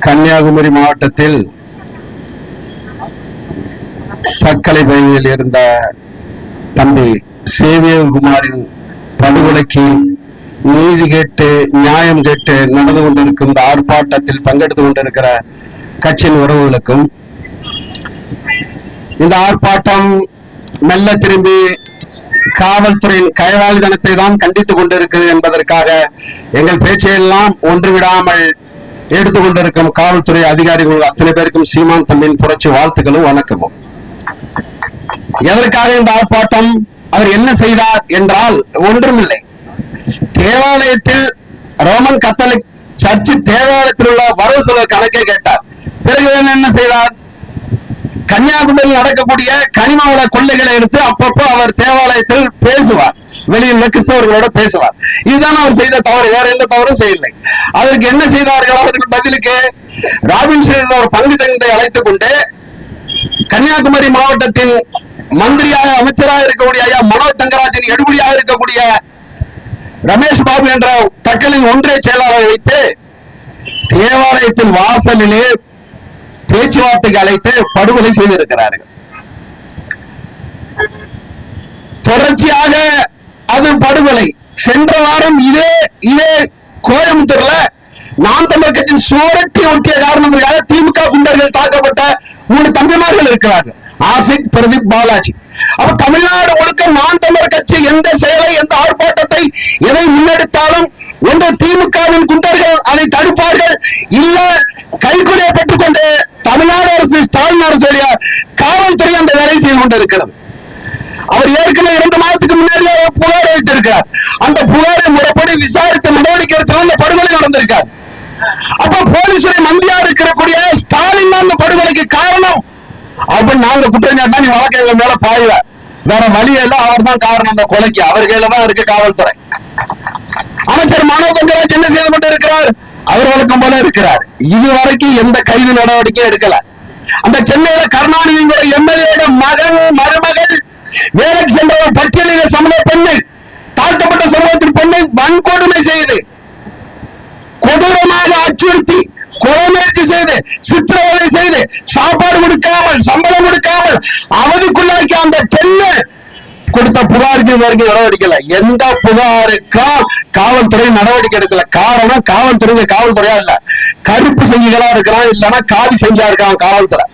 கன்னியாகுமரி மாவட்டத்தில் தக்கலை பகுதியில் இருந்த தம்பி சேவியகுமாரின் படுகொலைக்கு நீதி கேட்டு நியாயம் கேட்டு நடந்து கொண்டிருக்கும் இந்த ஆர்ப்பாட்டத்தில் பங்கெடுத்து கொண்டிருக்கிற கட்சியின் உறவுகளுக்கும் இந்த ஆர்ப்பாட்டம் மெல்ல திரும்பி காவல்துறையின் கைவாளிதனத்தை தான் கண்டித்துக் கொண்டிருக்கிறது என்பதற்காக எங்கள் பேச்சையெல்லாம் ஒன்றுவிடாமல் எடுத்துக் கொண்டிருக்கும் காவல்துறை அதிகாரிகள் அத்தனை பேருக்கும் சீமான் தம்பியின் புரட்சி வாழ்த்துக்களும் வணக்கமும். எதற்காக இந்த ஆர்ப்பாட்டம்? அவர் என்ன செய்தார் என்றால் ஒன்றுமில்லை. தேவாலயத்தில் ரோமன் கத்தலிக் சர்ச்சு தேவாலயத்தில் உள்ள வரவு செலவு கணக்கை கேட்டார். பிறகு என்ன என்ன செய்தார்? கன்னியாகுமரியில் நடக்கக்கூடிய கனிம வள கொள்ளைகளை எடுத்து அப்பப்போ அவர் தேவாலயத்தில் பேசுவார். வெளியில் கிறிஸ்தவர்களோட பேசுவார். இதுதான் அவர் செய்த தவறு வேற எந்த தவறும் செய்யலை அதற்கு என்ன செய்தார்கள்? அவர்கள் பதிலுக்கு ராபின்சன் ஒரு பங்கு தங்கத்தை அழைத்துக் கொண்டு கன்னியாகுமரி மாவட்டத்தின் மந்திரியாக அமைச்சராக இருக்கக்கூடிய ஐயா மனோஜ் தங்கராஜன் எடுபடியாக இருக்கக்கூடிய ரமேஷ் பாபு என்ற தக்கலின் ஒன்றிய செயலாளரை வைத்து தேவாலயத்தின் வாசலிலே பேச்சுவார்த்தைக்கு அழைத்து படுகொலை செய்திருக்கிறார்கள். தொடர்ச்சியாக அது படுகொலை. சென்ற வாரம் இதே இதே கோயம்புத்தூர்ல நாம் தமிழ் கட்சியின் சுவரட்டி ஒட்டிய காரணங்களுக்காக திமுக குண்டர்கள் தாக்கப்பட்ட மூணு தம்பிமார்கள் இருக்கிறார்கள். ஆசிக் பிரதீப் பாலாஜி. அப்ப தமிழ்நாடு முழுக்க நாம் தமிழர் கட்சி எந்த செயலை எந்த ஆர்ப்பாட்டத்தை எதை முன்னெடுத்தாலும் ஒன்று திமுகவின் குண்டர்கள் அதை தடுப்பார்கள். இல்ல கைக்குறையை பெற்றுக்கொண்டு தமிழ்நாடு அரசு ஸ்டாலின் அரசுடைய காவல்துறை அந்த வேலை செய்து கொண்டிருக்கிறது. புகார் அந்த புகாரை முறைப்படி விசாரித்து நடவடிக்கை எடுத்து அந்த படுகொலை நடந்திருக்கார். அப்ப போலீசுடைய மந்திரியா இருக்கக்கூடிய ஸ்டாலின் தான் அந்த படுகொலைக்கு காரணம். அப்படின்னு நாங்க குற்றம் சாட்டா நீ வழக்கு எங்க மேல பாயுவ. வேற வழி எல்லாம் அவர் தான் காரணம் அந்த கொலைக்கு. அவர் கையில தான் இருக்கு காவல்துறை. அமைச்சர் மாணவ தங்கராஜ் என்ன செய்து கொண்டு இருக்கிறார்? அவர் வழக்கம் போல இருக்கிறார். இதுவரைக்கும் எந்த கைது நடவடிக்கையும் எடுக்கல. அந்த சென்னையில கருணாநிதிங்கிற எம்எல்ஏட மகன் மருமகள் வேலைக்கு சென்ற ஒரு பட்டியலின சமூக பெண்ணை தாழ்த்தப்பட்ட சமூகத்தின் பெண்ணை வன்கொடுமை செய்து கொடூரமாக அச்சுறுத்தி கொலை முயற்சி செய்து சித்திரவதை செய்து சாப்பாடு கொடுக்காமல் சம்பளம் கொடுக்காமல் அவதிக்குள்ளாக்கி அந்த பெண்ணு கொடுத்த புகாருக்கு இது வரைக்கும் நடவடிக்கை எந்த புகாருக்கும் காவல்துறை நடவடிக்கை எடுக்கல. காரணம் காவல்துறை காவல்துறையா இல்ல. கருப்பு செஞ்சிகளா இருக்கிறான் இல்லைன்னா காவி செஞ்சா இருக்கான் காவல்துறை.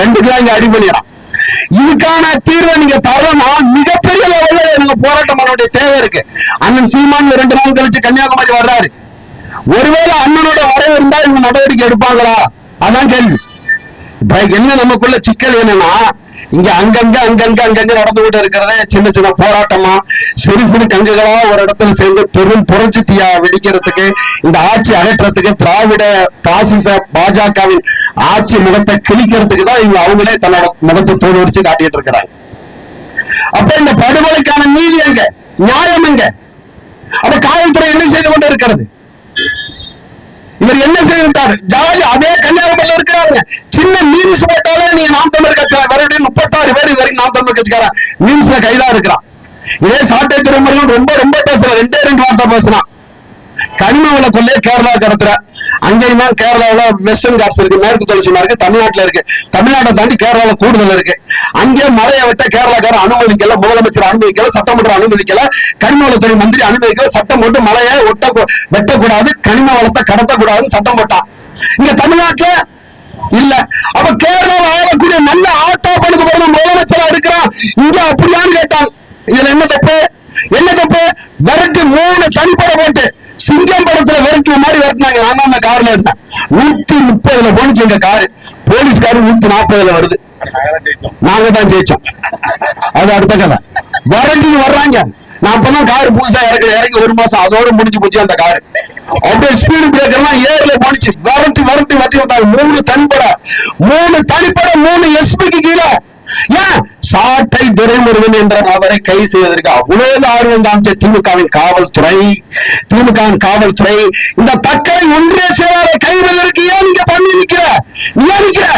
ரெண்டுக்கும் இங்க அடிபணியான் இதுக்கான தீர்வை நீங்க தரணும்னா மிகப்பெரிய லெவல்ல எனக்கு போராட்டம் பண்ண தேவை இருக்கு. அண்ணன் சீமான் ரெண்டு நாள் கழிச்சு கன்னியாகுமரி வர்றாரு. ஒருவேளை அண்ணனோட வரவு இருந்தா இவங்க நடவடிக்கை எடுப்பாங்களா? அதான் கேள்வி. என்ன நமக்குள்ள சிக்கல் என்னன்னா இங்க அங்கங்க அங்கங்க அங்கங்க நடந்துகிட்டு இருக்கிறத இருக்கிறதே. சின்ன சின்ன போராட்டமா சிறு சிறு கங்குகளா ஒரு இடத்துல சேர்ந்து பெரும் புரட்சி தீயா வெடிக்கிறதுக்கு இந்த ஆட்சி அகற்றத்துக்கு திராவிட பாசிச பாஜகவின் ஆட்சி முகத்தை கிழிக்கிறதுக்கு தான் இவங்க அவங்களே தன்னோட முகத்தை தோல்வரிச்சு காட்டிட்டு இருக்கிறாங்க. அப்ப இந்த படுகொலைக்கான நீதி எங்க? நியாயம் எங்க? அப்ப காவல்துறை என்ன செய்து கொண்டு இருக்கிறது? இவர் என்ன செய்துட்டார் ஜாலி அதே கன்னியாகுமரியில இருக்கிறாங்க சின்ன மீன்ஸ் போட்டாலே நீங்க நாம் தமிழ் கட்சியா மறுபடியும் முப்பத்தாறு பேர் இது வரைக்கும் நாம் தமிழ் கட்சிக்கார மீன்ஸ்ல கைதா இருக்கிறான். இதே சாட்டை திருமணம் ரொம்ப ரொம்ப பேசல ரெண்டே ரெண்டு வார்த்தை பேசுறான். கனிமவள கொள்ளைய கேரளா கடத்துற அங்கேயும் தான் கேரளாவுல வெஸ்டர்ன் காட்ஸ் இருக்கு மேற்கு தொடர்ச்சிமா இருக்கு தமிழ்நாட்டில் இருக்கு. தமிழ்நாட்டை தாண்டி கேரளாவில் கூடுதல் இருக்கு. அங்கே மழையை விட்ட கேரளாக்காரன் அனுமதிக்கல முதலமைச்சர் அனுமதிக்கல சட்டமன்றம் அனுமதிக்கல கனிமவளத்துறை மந்திரி அனுமதிக்கல சட்டம் போட்டு மழையை ஒட்ட வெட்டக்கூடாது கனிம வளத்தை கடத்தக்கூடாதுன்னு சட்டம் போட்டான் இங்க தமிழ்நாட்டில் இல்ல. அப்ப கேரளாவில் ஆளக்கூடிய நல்ல ஆட்டோ படுக்க போறது முதலமைச்சரா இருக்கிறான். இங்க அப்படியான்னு கேட்டான். இதுல என்ன தப்பு? என்ன தப்பு? விரட்டு மூணு தனிப்பட போட்டு சிங்கம் படத்துல விரட்டுற மாதிரி விரட்டினாங்க. நான் அந்த கார்ல இருந்தேன் நூத்தி முப்பதுல போனுச்சு எங்க காரு போலீஸ்காரு நூத்தி நாற்பதுல வருது. நாங்க தான் ஜெயிச்சோம். அது அடுத்த கதை. விரட்டின்னு வர்றாங்க. நான் அப்பதான் கார் புதுசா இறக்கி இறங்கி ஒரு மாசம் அதோட முடிஞ்சு போச்சு அந்த காரு அப்படியே ஸ்பீடு பிரேக்கர் எல்லாம் ஏர்ல போனுச்சு வரட்டு வரட்டு வட்டி வந்தாங்க. மூணு தனிப்பட மூணு தனிப்பட மூணு எஸ்பிக்கு கீழே. ஏன்? சாட்டை துரைமுருகன் என்ற அவரை கைது செய்வதற்கு அவ்வளவு ஆர்வம் காமிச்ச திமுகவின் காவல்துறை திமுகவின் காவல்துறை இந்த தக்கலை ஒன்றிய செயலாளரை கைவிடுவதற்கு ஏன் நீங்க பண்ணி நிக்கிற? நீ ஏன் நிக்கிற?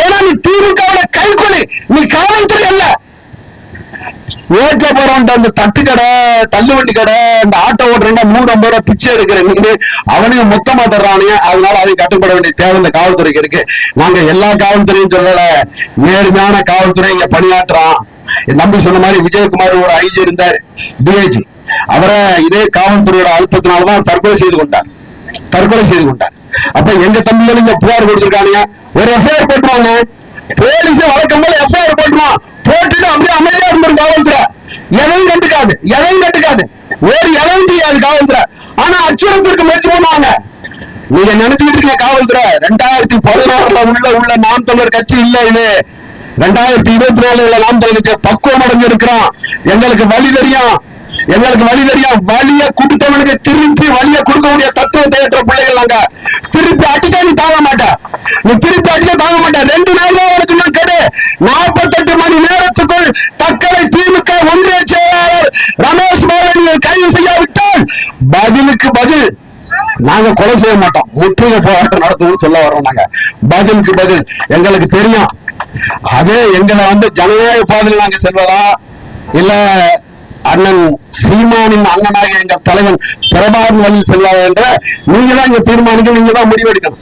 ஏன்னா நீ திமுகவோட கைகொலை நீ காவல்துறை அல்ல. ஓட்ட அந்த தட்டு கடை தள்ளுவண்டி கடை இந்த ஆட்டோ ஓட்டுறா மூணு ஐம்பது ரூபாய் பிச்சை எடுக்கிற நீங்க அவனுங்க மொத்தமா தர்றானுங்க. அதனால அவங்க கட்டுப்பட வேண்டிய தேவை இந்த காவல்துறைக்கு இருக்கு. நாங்க எல்லா காவல்துறையும் சொல்லல. நேர்மையான காவல்துறை இங்க பணியாற்றுறான். என் சொன்ன மாதிரி விஜயகுமார் ஒரு ஐஜி இருந்தார் டிஐஜி அவரை இதே காவல்துறையோட அழுத்தத்தினாலதான் தற்கொலை செய்து கொண்டார். தற்கொலை செய்து கொண்டார். அப்ப எங்க தம்பிகளும் இங்க புகார் கொடுத்திருக்கானுங்க. ஒரு எஃப்ஐஆர் போட்டுருவாங்க. போலீஸ் வழக்கம் போல எஃப்ஐஆர் போட்டுருவான். போட்டுட்டு அப்படியே அமைதியா இருந்திரும் காவல்துறை. எதையும் கண்டுக்காது எதையும் கண்டுக்காது. ஒரு எதையும் செய்யாது காவல்துறை. ஆனா அச்சுறுத்திற்கு முயற்சி பண்ணுவாங்க. நீங்க நினைச்சுக்கிட்டு இருக்கீங்க காவல்துறை ரெண்டாயிரத்தி பதினாறுல உள்ள உள்ள நாம் தமிழர் கட்சி இல்ல இது. ரெண்டாயிரத்தி இருபத்தி நாலுல நாம் தமிழர் கட்சி பக்குவம் அடைஞ்சிருக்கிறோம். எங்களுக்கு வழி தெரியும். எங்களுக்கு வழி தெரியும். வழிய கொடுத்தவனுக்கு திருப்பி வழிய கொடுக்கக்கூடிய தத்துவத்தை ஏற்ற பிள்ளைகள் நாங்க. திருப்பி அடிச்சா நீ தாங்க மாட்டேன் நீ திருப்பி அடிச்சா தாங்க மாட்டேன் ரெண்டு நாள் தான் உனக்கு நான் கெடு. நாற்பத்தெட்டு மணி நேரத்துக்குள் தக்கலை திமுக ஒன்றிய செயலாளர் ரமேஷ் மோகன் கைது செய்யாவிட்டால் பதிலுக்கு பதில் நாங்க கொலை செய்ய மாட்டோம். முற்றுகை போராட்டம் நடத்துவோம் சொல்ல வர்றோம் நாங்க. பதிலுக்கு பதில் எங்களுக்கு தெரியும். அது எங்களை வந்து ஜனநாயக பாதையில் நாங்க செல்வதா? இல்ல அண்ணன் சீமானின் அண்ணனாக எங்கள் தலைவன் பிரபாகரன் வழியில் செல்வாரா என்ற நீங்க தான் இங்க தீர்மானிக்கணும் நீங்க தான் முடிவெடுக்கணும்.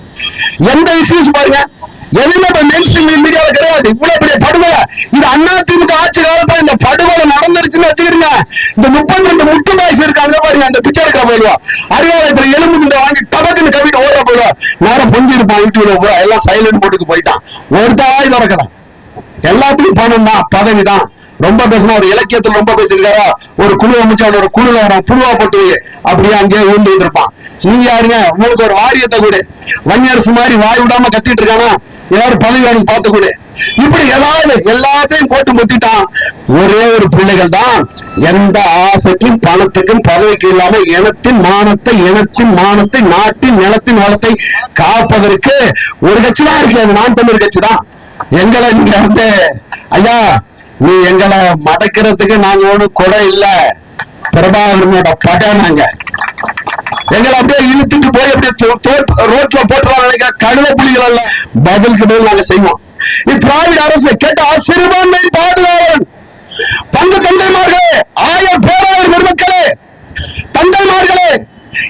எந்த இஷ்யூஸ் பாருங்க. எதுவுமே இப்ப மெயின் ஸ்ட்ரீம் மீடியாவில் கிடையாது. இவ்வளவு பெரிய படுகொலை. இது அண்ணா திமுக ஆட்சி காலத்துல இந்த படுகொலை நடந்துருச்சுன்னு வச்சுக்கிறீங்க இந்த முப்பத்தி ரெண்டு முட்டு பாய்ஸ் இருக்காங்க பாருங்க அந்த பிச்சை எடுக்கிற போயிடுவா. அறிவாலயத்துல எலும்பு துண்டை வாங்கி டபக்குன்னு கவிட்டு ஓட போயிடுவா. நேரம் பொங்கி இருப்பான் யூடியூப்ல எல்லாம் சைலண்ட் போட்டுக்கு போயிட்டான். ஒருத்தாய் திறக்கலாம் எல்லாத்துக்கும் பணம் தான் பதவி தான் ரொம்ப பேசினா ஒரு இலக்கியத்துல ரொம்ப பேசியிருக்காரா? ஒரு குழு அமைச்சா ஒரு குழுல வரும் புழுவா போட்டு அப்படியே அங்கேயே ஊந்துட்டு இருப்பான் நீங்க யாருங்க? உங்களுக்கு ஒரு வாரியத்தை கூட. வன்னியரசு மாதிரி வாய் விடாம கத்திட்டு இருக்கானா? ஏதாவது பதவி எனக்கு பார்த்து கூட. இப்படி ஏதாவது எல்லாத்தையும் போட்டு முத்திட்டான். ஒரே ஒரு பிள்ளைகள் தான். எந்த ஆசைக்கும் பணத்துக்கும் பதவிக்கும் இல்லாம இனத்தின் மானத்தை இனத்தின் மானத்தை நாட்டின் நிலத்தின் வளத்தை காப்பதற்கு ஒரு கட்சி தான் இருக்கு. அது நான் தமிழ் கட்சி தான் எங்களை நீங்க வந்து ஐயா நீ எங்களை மடக்கிறதுக்கு நாங்க ஒண்ணும் கொடை இல்ல. பிரபாகரனோட படம் நாங்க. எங்களை அப்படியே இழுத்துட்டு போய் அப்படியே ரோட்ல போட்டுலாம் நினைக்கிற கழுத புலிகள் அல்ல. பதிலுக்கு பதில் நாங்க செய்வோம். இது திராவிட அரசு கேட்டா சிறுபான்மை பாதுகாவலன். பங்கு தந்தைமார்களே ஆயிரம் பேராயிரம் பெருமக்களே. தந்தைமார்களே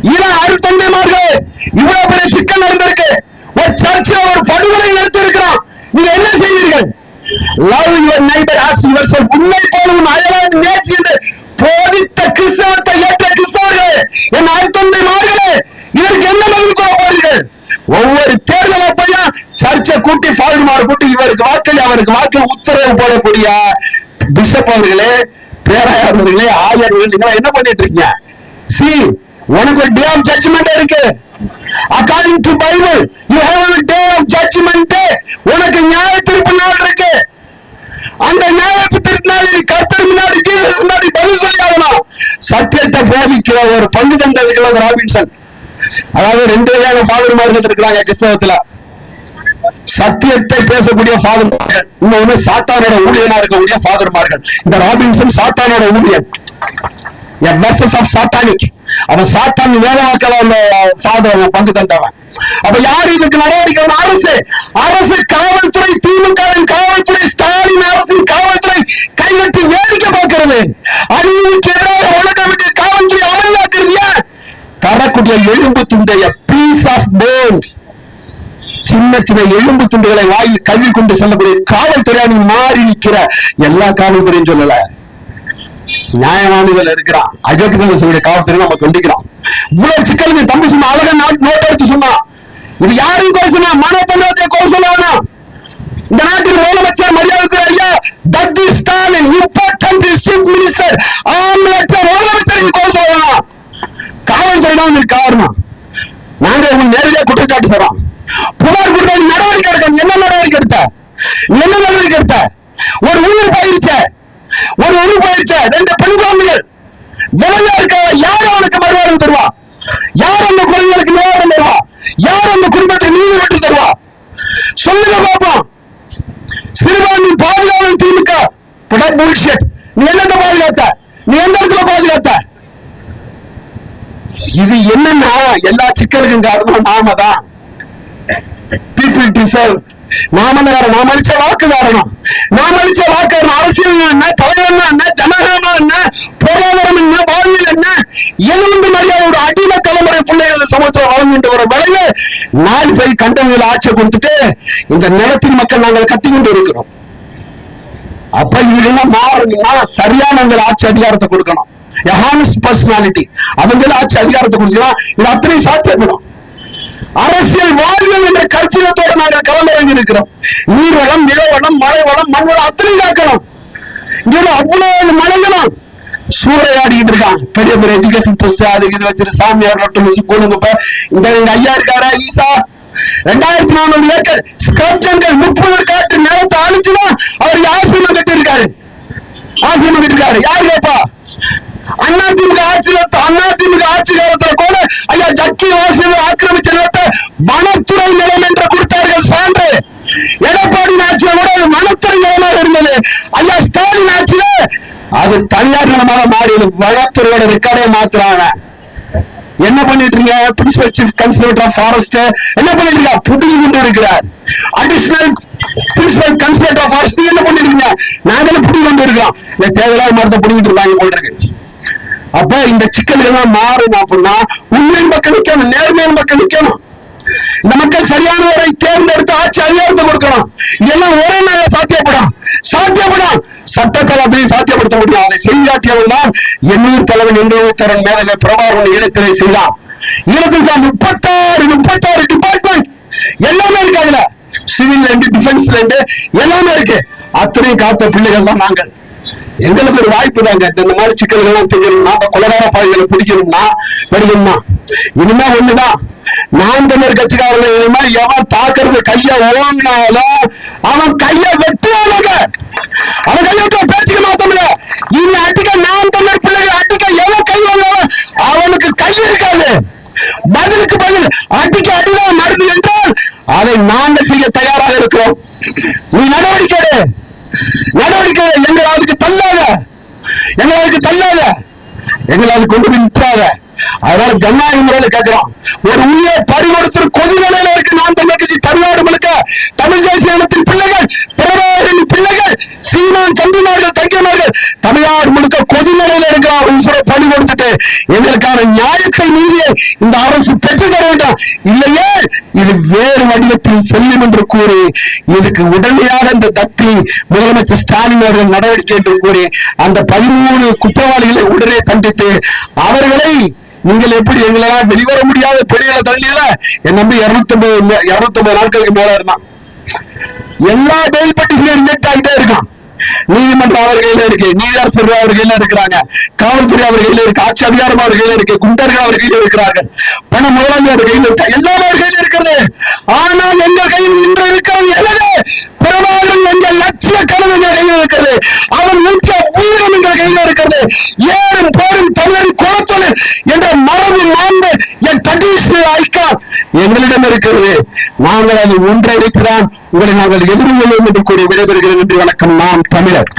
இன அரு தந்தைமார்களே இவ்வளவு பெரிய சிக்கல் நடந்திருக்கு. ஒரு சர்ச்சில் ஒரு படுகொலை நடத்திருக்கு இருக்கிறோம் நீங்க என்ன செய்வீர்கள் love your neighbour as yourself உன்னை போல உன் அயலான் நேசி என்று போதித்த கிறிஸ்தவத்தை ஏற்ற கிறிஸ்தவர்களே என் அருத்தந்தை மார்களே இதற்கு என்ன பதில் கூற போறீர்கள் ஒவ்வொரு தேர்தல் அப்பையும் சர்ச்சை கூட்டி ஃபால்மார் கூட்டி இவருக்கு வாக்களி அவருக்கு வாக்கள் உத்தரவு போடக்கூடிய பிஷப் அவர்களே பேராயர்களே ஆயர்கள் நீங்க என்ன பண்ணிட்டு இருக்கீங்க? சி உனக்கு ஒரு டே ஆஃப் ஜட்ஜ்மெண்ட் இருக்கு. According to Bible you have a day of judgement உனக்கு நியாய தீர்ப்பு நாள் இருக்கு. அந்த நியாய தீர்ப்பு கர்த்தர் முன்னாடி ஜீசஸ் முன்னாடி பதில் சொல்லி ஆகணும் சத்தியத்தை போதிக்கிற ஒரு பங்கு தந்தை ராபின்சன். அதாவது ரெண்டு வகையான ஃபாதர்மார்கள் இருக்கிறாங்க கிறிஸ்தவத்துல. சத்தியத்தை பேசக்கூடிய ஃபாதர்மார்கள் இன்னொன்னு சாத்தானோட ஊழியனா இருக்கக்கூடிய ஃபாதர்மார்கள் இந்த Robinson சாத்தானோட Oozhiyan. Versus of Satanic அவன் சாத்தான் வேதவாக்கள் அந்த சாதவன் பங்கு தந்தவன். அப்ப யார் இதுக்கு நடவடிக்கை அரசு. அரசு காவல்துறை திமுகவின் காவல்துறை ஸ்டாலின் அரசின் காவல்துறை கைவிட்டு வேடிக்கை பார்க்கிறது. அநீதிக்கு எதிராக உலக விட்டு காவல்துறை அமலாக்குறது தரக்கூடிய எலும்பு துண்டைய பீஸ் ஆஃப் போன்ஸ் சின்ன சின்ன எலும்பு துண்டுகளை வாயில் கல்வி கொண்டு செல்லக்கூடிய காவல்துறையானி மாறி நிற்கிற எல்லா காவல்துறையும் சொல்லல. நியாயமானதுல இருக்கிறான். அஜோக்கு சொல்லி காவல்துறை நம்ம கண்டிக்கிறோம். இவ்வளவு சிக்கல் தம்பி சொன்னா அழகா நாட்டு நோட் எடுத்து சொன்னான். இது யாரையும் குறை சொன்னா? மனோ பண்றதை குறை சொல்ல வேணாம். இந்த நாட்டின் முதலமைச்சர் மரியாதைக்குரிய ஐயா தத்தி ஸ்டாலின் இம்பார்ட்டன்ட் சீஃப் மினிஸ்டர் ஆம்பளச்சர் முதலமைச்சருக்கு கோல் சொல்லலாம் வேணாம் காவல்துறை தான் காரணம். நாங்க உங்களுக்கு நேரடியாக குற்றச்சாட்டு சொல்றோம். புகார் கொடுத்த நடவடிக்கை எடுக்க என்ன நடவடிக்கை எடுத்த? என்ன நடவடிக்கை எடுத்த? ஒரு உயிர் போயிருச்சே ஒரு உயிர் போயிருச்சே ரெண்டு பெண் குழந்தைகள். விலங்கா இருக்க யார் அவனுக்கு மறுவாரம் தருவா? யார் அந்த குழந்தைகளுக்கு நிவாரணம் தருவா? யார் அந்த குடும்பத்தை நீதி பெற்று தருவா? சொல்லுங்க பாப்போம். சிறுபான்மை பாதுகாவலன் திமுக. புல்ஷெட் நீ என்னத்தை பாதுகாத்த? நீ எந்த இடத்துல பாதுகாத்த? இது என்னன்னா எல்லா சிக்கலுக்கும் காரணம் நாம தான் பீப்புள் டிசர்வ் நாம காரணம் நாம் அளிச்ச வாக்கு காரணம் நாம் அளிச்ச வாக்கு அரசியல் என்ன தலைவன் என்ன ஜனநாயகம் என்ன பொருளாதாரம் என்ன வாழ்வியல் என்ன எழுந்து மரியாதையோட அடிமை தலைமுறை பிள்ளைகள் இந்த சமூகத்தில் வளர்ந்துட்டு வர விளைவு நாலு பேர் கண்டவங்களை ஆட்சியை கொடுத்துட்டு இந்த நிலத்தின் மக்கள் நாங்கள் கத்திக்கிட்டு இருக்கிறோம். அப்ப இதெல்லாம் மாறணும்னா சரியானவங்க ஆட்சி அதிகாரத்தை கொடுக்கணும். ஹானஸ்ட் பர்சனாலிட்டி அவங்க ஆட்சி அதிகாரத்தை கொடுத்தா இது அத்தனை சாத்தியப்படும். அரசியல் வாழ்வியல் என்ற கற்பிதத்தோடு நாங்கள் களமிறங்கி இருக்கிறோம் நீர்வளம் நிலவளம் மழை வளம் மண் வளம் அத்தனை காக்கணும். இங்க அவ்வளவு மலைகளும் சூறையாடிக்கிட்டு இருக்கான் பெரிய பெரிய எஜுகேஷன் ட்ரஸ்ட் அது இது வச்சிரு சாமியார் மட்டும் வச்சு இந்த எங்க ஐயா இருக்காரா ஈசா? ரெண்டாயிரத்தி நானூறு ஏக்கர் ஸ்கிரப்ஜன்கள் முப்பது காட்டு நிலத்தை அழிச்சுதான் அவர் ஆசிரமம் கட்டி இருக்காரு ஆசிரமம் கட்டி இருக்காரு யாரு கேப்பா? அதிமுக ஆட்சியில அதிமுக ஆட்சி காலத்துல கூட ஐயா ஜக்கி வாசிகள் ஆக்கிரமிச்ச நிலத்தை வனத்துறை நிலம் என்று கொடுத்தார்கள் சான்று எடப்பாடி ஆட்சியில கூட வனத்துறை நிலமாக இருந்தது ஐயா ஸ்டாலின் ஆட்சியில அது தனியார் நிலமாக மாறி வனத்துறையோட ரெக்கார்டே மாத்துறாங்க என்ன பண்ணிட்டு இருக்கீங்க principal chief conservator of forest என்ன பண்ணிட்டு இருக்கா புடிச்சு கொண்டு இருக்கிறார் additional principal conservator of forest என்ன பண்ணிட்டு இருக்கீங்க நாங்களும் புடி கொண்டு இருக்கிறோம் இந்த தேவையில்லாத மரத்தை புடிங்கிட்டு இருக்காங்க போல இருக்கு அப்ப இந்த சிக்கல்கள்லாம் மாறும் அப்படின்னா உண்மையின் பக்கம் நிக்கணும் நேர்மையின் பக்கம் நிக்கணும். இந்த மக்கள் சரியானவரை தேர்ந்தெடுத்து ஆட்சி அதிகாரத்தை கொடுக்கணும். இதெல்லாம் ஒரே நாள்ல சாத்தியப்படும். சாத்தியப்படும். சட்டத்தால் அப்படி சாத்தியப்படுத்த முடியும். அதை செய்யாட்டியவன் தான் எண்ணூர் தலைவன் எண்ணூர் தரன் மேலே பிரபாகரன் ஈழத்திலே செய்தான். ஈழத்தில் தான் முப்பத்தாறு முப்பத்தாறு டிபார்ட்மெண்ட் எல்லாமே இருக்கு அதுல. சிவில் இருந்து டிஃபென்ஸ்ல இருந்து எல்லாமே இருக்கு. அத்தனையும் காத்த பிள்ளைகள் தான் நாங்கள். எங்களுக்கு ஒரு வாய்ப்பு தாங்க. இந்த மாதிரி சிக்கல்கள் எல்லாம் தெரியணும்னா அந்த கொலகார பாய்களை பிடிக்கணும்னா படிக்கணும்னா இனிமே ஒண்ணுதான். நான் தமிழர் கட்சிக்காரர்கள் இனிமே எவன் தாக்குறது கைய ஓங்கினாலும் அவன் கைய வெட்டுவானுங்க. அவன் கைய விட்டு பேச்சுக்க மாத்தமில்ல இனி அடிக்க நான் தமிழர் பிள்ளைகள் அடிக்க எவன் கை வாங்கினாலும் அவனுக்கு கை இருக்காது. பதிலுக்கு பதில் அடிக்க அடிதான் மருந்து என்றால் அதை நாங்கள் செய்ய தயாராக இருக்கிறோம். நீ நடவடிக்கை நடவடிக்கை எங்களை அதுக்கு தள்ளாத எங்களை அதுக்கு தள்ளாத எங்களை அது கொண்டு போய் அதனால ஜனநாயக முறையில கேட்கிறோம். ஒரு உயிரை பறிகொடுத்து கொதிநிலையில இருக்கு நான் தமிழ் கட்சி தமிழ்நாடு முழுக்க தமிழ் தேசிய இனத்தின் பிள்ளைகள் பிரபாகரின் பிள்ளைகள் சீமான் தம்பிமார்கள் தங்கியமார்கள் தமிழ்நாடு முழுக்க கொதி நிலையில அப்படின்னு சொல்ல பணி கொடுத்துட்டு எங்களுக்கான நியாயத்தை நீதியை இந்த அரசு பெற்று தர வேண்டாம். இல்லையே இது வேறு வடிவத்தில் செல்லும் என்று கூறி இதுக்கு உடனடியாக இந்த தத்தி முதலமைச்சர் ஸ்டாலின் அவர்கள் நடவடிக்கை என்று கூறி அந்த பதிமூணு குற்றவாளிகளை உடனே தண்டித்து அவர்களை நீங்கள் எப்படி எங்களால் வெளிவர முடியாத பெரிய தள்ளியில? என் நம்பி இருநூத்தி ஐம்பது இருநூத்தி ஐம்பது நாட்களுக்கு மேல இருந்தான். எல்லா பெயில் பெட்டிஷனும் ரிஜெக்ட் ஆகிட்டே இருக்கான். நீதிமன்றம் அவர் கையில இருக்கு நீதியரசர் அவர் கையில இருக்கிறாங்க காவல்துறை அவர் கையில இருக்கு ஆட்சி அதிகாரம் அவர் கையில இருக்கு குண்டர்கள் அவர் கையில இருக்கிறார்கள் பண முதலாளி அவர் கையில இருக்கா? எல்லாமே அவர் கையில இருக்கிறது. ஆனால் எங்கள் கையில் இன்று இருக்கிறது எனது பிரபாகரன் எங்கள் லட்சிய கனவு எங்கள் கையில் இருக்கிறது. அவன் ஊற்றிய உயிரம் எங்கள் கையில் இருக்கிறது. ஏறும் போரும் தமிழன் குலத்தொழில் என்ற மரபு மாண்பு என் ட்ரெடிஷனல் ஐக்கா எங்களிடம் இருக்கிறது. நாங்கள் அது ஒன்றை வைத்துதான் உங்களை நாங்கள் எதிர்கொள்வோம் என்று கூறி விடைபெறுகிறேன் என்று வணக்கம். நாம் தமிழர்.